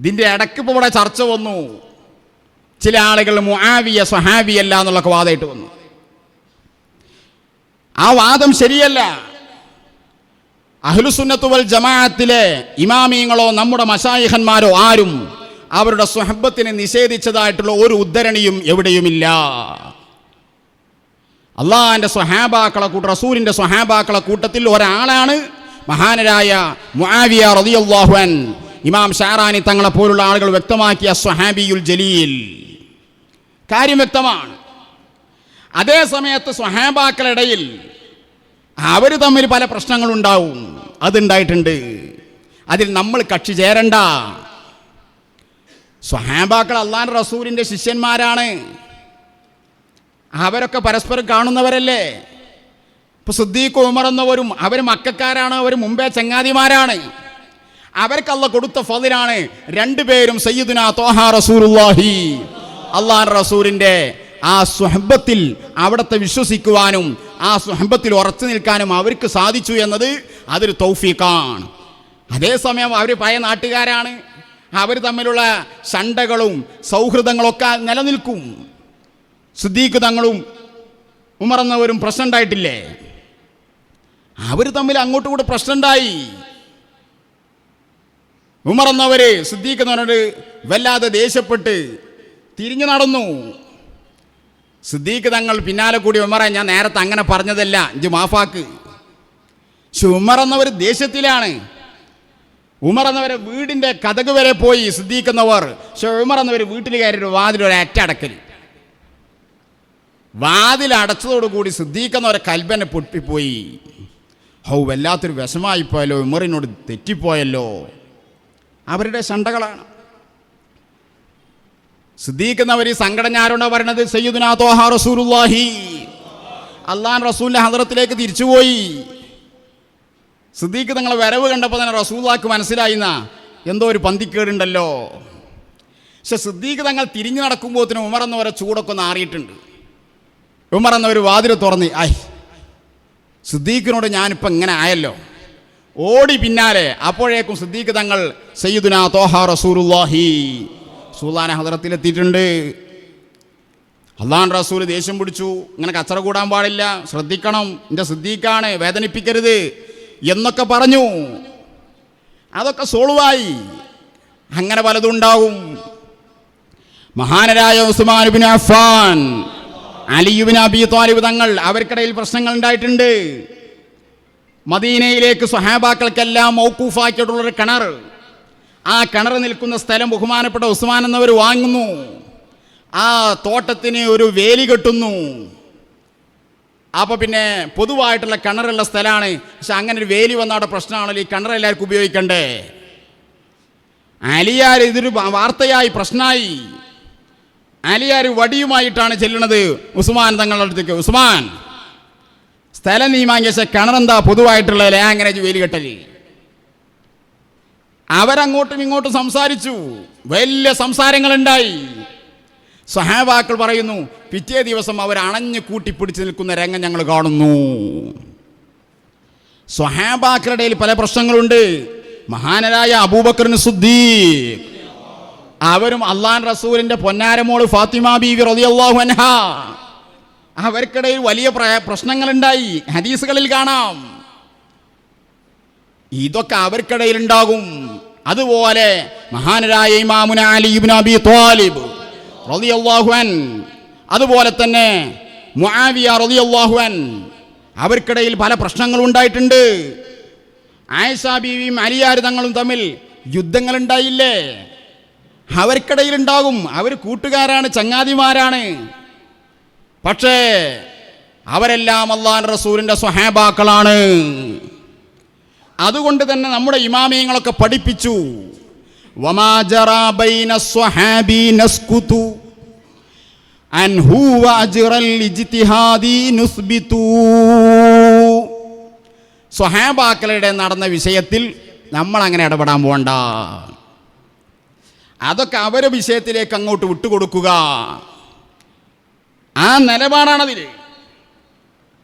ഇതിന്റെ ഇടയ്ക്ക് ഇപ്പോൾ ഇവിടെ ചർച്ച വന്നു. ചില ആളുകൾ മുആവിയ സ്വഹാബിയല്ല എന്നുള്ളൊക്കെ വാദമായിട്ട് വന്നു. ആ വാദം ശരിയല്ല. അഹ്ലുസുന്നത്തുവൽ ജമാഅത്തിലെ ഇമാമിയങ്ങളോ നമ്മുടെ മഷായിഹന്മാരോ ആരും അവരുടെ സ്വഹബത്തിനെ നിഷേധിച്ചതായിട്ടുള്ള ഒരു ഉദ്ധരണിയും എവിടെയുമില്ല. അള്ളാഹാന്റെ സ്വഹാബാക്കളെ കൂട്ട റസൂലിന്റെ സ്വഹാബാക്കളെ കൂട്ടത്തിൽ ഒരാളാണ് മഹാനരായ മുആവിയ റളിയല്ലാഹുഅൻ ഇമാം ഷാറാനി തങ്ങളെ പോലുള്ള ആളുകൾ വ്യക്തമാക്കിയ സ്വഹാബിയുൽ ജലീൽ. കാര്യം വ്യക്തമാണ്. അതേ സമയത്ത് സ്വഹാബാക്കളിടയിൽ അവർ തമ്മിൽ പല പ്രശ്നങ്ങളുണ്ടാവും. അതുണ്ടായിട്ടുണ്ട്. അതിൽ നമ്മൾ കക്ഷി ചേരണ്ട. സ്വഹാബാക്കൾ അള്ളാൻ റസൂലിന്റെ ശിഷ്യന്മാരാണ്. അവരൊക്കെ പരസ്പരം കാണുന്നവരല്ലേ? ഇപ്പൊ സുദ്ദീഖ് ഉമർ എന്നവരും അവർ മക്കാരാണ്. അവർ മുമ്പേ ചങ്ങാതിമാരാണ്. അവർക്കല്ല കൊടുത്ത ഫതിലാണ് രണ്ടുപേരും സയ്യിദുന തോഹാ റസൂലുള്ളാഹി. അള്ളാൻ റസൂലിന്റെ ആ സ്വഹബത്തിൽ അവിടത്തെ വിശ്വസിക്കുവാനും ആ സ്വഹബത്തിൽ ഉറച്ചു നിൽക്കാനും അവർക്ക് സാധിച്ചു എന്നത് അതൊരു തൗഫീഖാണ്. അതേസമയം അവർ പഴയ നാട്ടുകാരാണ്. അവർ തമ്മിലുള്ള ശണ്ടകളും സൗഹൃദങ്ങളൊക്കെ നിലനിൽക്കും. സിദ്ദീഖ് തങ്ങളും ഉമറന്നവരും പ്രശ്നം അവർ തമ്മിൽ അങ്ങോട്ടും കൂടെ പ്രശ്നം ഉണ്ടായി ഉമറന്നവര് സിദ്ദീഖ് എന്ന് പറഞ്ഞിട്ട് വല്ലാതെ ദേഷ്യപ്പെട്ട് തിരിഞ്ഞു നടന്നു. സിദ്ദീഖ് തങ്ങൾ പിന്നാലെ കൂടി ഉമറ ഞാൻ നേരത്തെ അങ്ങനെ പറഞ്ഞതല്ല ഇഞ്ച് മാഫാക്ക്. പക്ഷെ ഉമർ എന്നവർ ദേഷ്യത്തിലാണ്. ഉമർ എന്നവരെ വീടിന്റെ കഥക് വരെ പോയി സിദ്ദീഖ് എന്നവർ. പക്ഷെ ഉമർ എന്നവർ വീട്ടിൽ കയറി ഒരു വാതിൽ ഒരു അറ്റടക്കൽ വാതിൽ അടച്ചതോടുകൂടി സിദ്ദീഖ് എന്നവരെ കൽബനെ പൊട്ടിപ്പോയി. ഹൗ വല്ലാത്തൊരു വിഷമായിപ്പോയല്ലോ ഉമറിനോട് തെറ്റിപ്പോയല്ലോ. അവരുടെ ശണ്ടകളാണ് സിദ്ദീഖ് എന്നവർ ഈ സങ്കടം ഞാരുണ്ടോ പറയണത് സയ്യിദുനാ അള്ളാൻ റസൂലിന്റെ ഹദ്രത്തിലേക്ക് തിരിച്ചുപോയി. സിദ്ദീഖ് നിങ്ങളെ വരവ് കണ്ടപ്പോൾ തന്നെ റസൂലാക്ക് മനസ്സിലായിന്ന എന്തോ ഒരു പന്തിക്കേടുണ്ടല്ലോ. പക്ഷെ സിദ്ദീഖ് തങ്ങൾ തിരിഞ്ഞു നടക്കുമ്പോഴത്തേനും ഉമർ എന്നവരെ ചൂടൊക്കെ ഒന്ന് ആറിയിട്ടുണ്ട് ഉമർ എന്നവർ വാതിൽ തുറന്ന് ഐ സിദ്ദീഖിനോട് ഞാനിപ്പോൾ ഇങ്ങനെ ആയല്ലോ. ഓടി പിന്നാലെ അപ്പോഴേക്കും സിദ്ദീഖ് തങ്ങൾ സയ്യിദുന തോഹ റസൂലുള്ളാഹി. സുൽത്താന ഹദറത്തിലെത്തിയിട്ടുണ്ട്. അള്ളാൻ റസൂൽ ദേഷ്യം പിടിച്ചു. ഇങ്ങനെ കച്ചറ കൂടാൻ പാടില്ല. ശ്രദ്ധിക്കണം. എന്റെ സിദ്ദീഖാണ്. വേദനിപ്പിക്കരുത് എന്നൊക്കെ പറഞ്ഞു. അതൊക്കെ സോളുവായി. അങ്ങനെ പലതും ഉണ്ടാവും. മഹാനരായ Usman bin Affan Ali bin Abi Talib തങ്ങൾ അവർക്കിടയിൽ പ്രശ്നങ്ങൾ ഉണ്ടായിട്ടുണ്ട്. മദീനയിലേക്ക് സഹാബാക്കൾക്കെല്ലാം മൗക്കൂഫാക്കിയിട്ടുള്ളൊരു കിണർ. ആ കിണർ നിൽക്കുന്ന സ്ഥലം ബഹുമാനപ്പെട്ട ഉസ്മാൻ എന്നവർ വാങ്ങുന്നു. ആ തോട്ടത്തിന് ഒരു വേലി കെട്ടുന്നു. അപ്പോൾ പിന്നെ പൊതുവായിട്ടുള്ള കിണറുള്ള സ്ഥലമാണ് പക്ഷെ അങ്ങനെ ഒരു വേലി വന്നവിടെ പ്രശ്നമാണല്ലോ. ഈ കിണർ എല്ലാവർക്കും ഉപയോഗിക്കണ്ടേ? അലിയാർ ഇതൊരു വാർത്തയായി പ്രശ്നമായി. അലിയാർ വടിയുമായിട്ടാണ് ചെല്ലുന്നത് ഉസ്മാൻ തങ്ങളുടെ അടുത്തേക്ക്. ഉസ്മാൻ സ്ഥലം നീ കിണറെന്താ? പൊതുവായിട്ടുള്ള അങ്ങനെ വേലി കെട്ടൽ. അവരങ്ങോട്ടും ഇങ്ങോട്ടും സംസാരിച്ചു. വലിയ സംസാരങ്ങളുണ്ടായി. സഹാബാക്കൾ പറയുന്നു പിറ്റേ ദിവസം അവർ അണഞ്ഞു കൂട്ടിപ്പിടിച്ച് നിൽക്കുന്ന രംഗം ഞങ്ങൾ കാണുന്നു. സ്വഹാബാക്കളുടെ പല പ്രശ്നങ്ങളുണ്ട്. മഹാനരായ അബൂബക്കറിന് സുദ്ദീഖ്. അവരും അള്ളാൻ റസൂലിന്റെ പൊന്നാരമോൾ ഫാത്തിമ ബീവി റളിയല്ലാഹു അൻഹ. അവർക്കിടയിൽ വലിയ പ്ര- പ്രശ്നങ്ങളുണ്ടായി. ഹദീസുകളിൽ കാണാം. ഇതൊക്കെ അവർക്കിടയിൽ ഉണ്ടാകും. അതുപോലെ മഹാനരായ ഇമാമുന അലി ഇബ്നു അബി ത്വാലിബ് റളിയല്ലാഹു അൻ അതുപോലെ തന്നെ മുആവിയ അവർക്കിടയിൽ പല പ്രശ്നങ്ങളും ഉണ്ടായിട്ടുണ്ട്. ആയിഷ ബീവിയും അലിയാർ തങ്ങളും തമ്മിൽ യുദ്ധങ്ങൾ ഉണ്ടായില്ലേ അവർക്കിടയിൽ ഉണ്ടാകും. അവർ കൂട്ടുകാരാണ് ചങ്ങാതിമാരാണ്. പക്ഷേ അവരെല്ലാം അള്ളാൻ റസൂലിന്റെ സ്വഹാബാക്കളാണ്. അതുകൊണ്ട് തന്നെ നമ്മുടെ ഇമാമിയങ്ങളൊക്കെ പഠിപ്പിച്ചു. സ്വഹാബാക്കളുടെ നടന്ന വിഷയത്തിൽ നമ്മൾ അങ്ങനെ ഇടപെടാൻ പോണ്ട. അതൊക്കെ അവരെ വിഷയത്തിലേക്ക് അങ്ങോട്ട് വിട്ടുകൊടുക്കുക. ആ നിലപാടാണതിൽ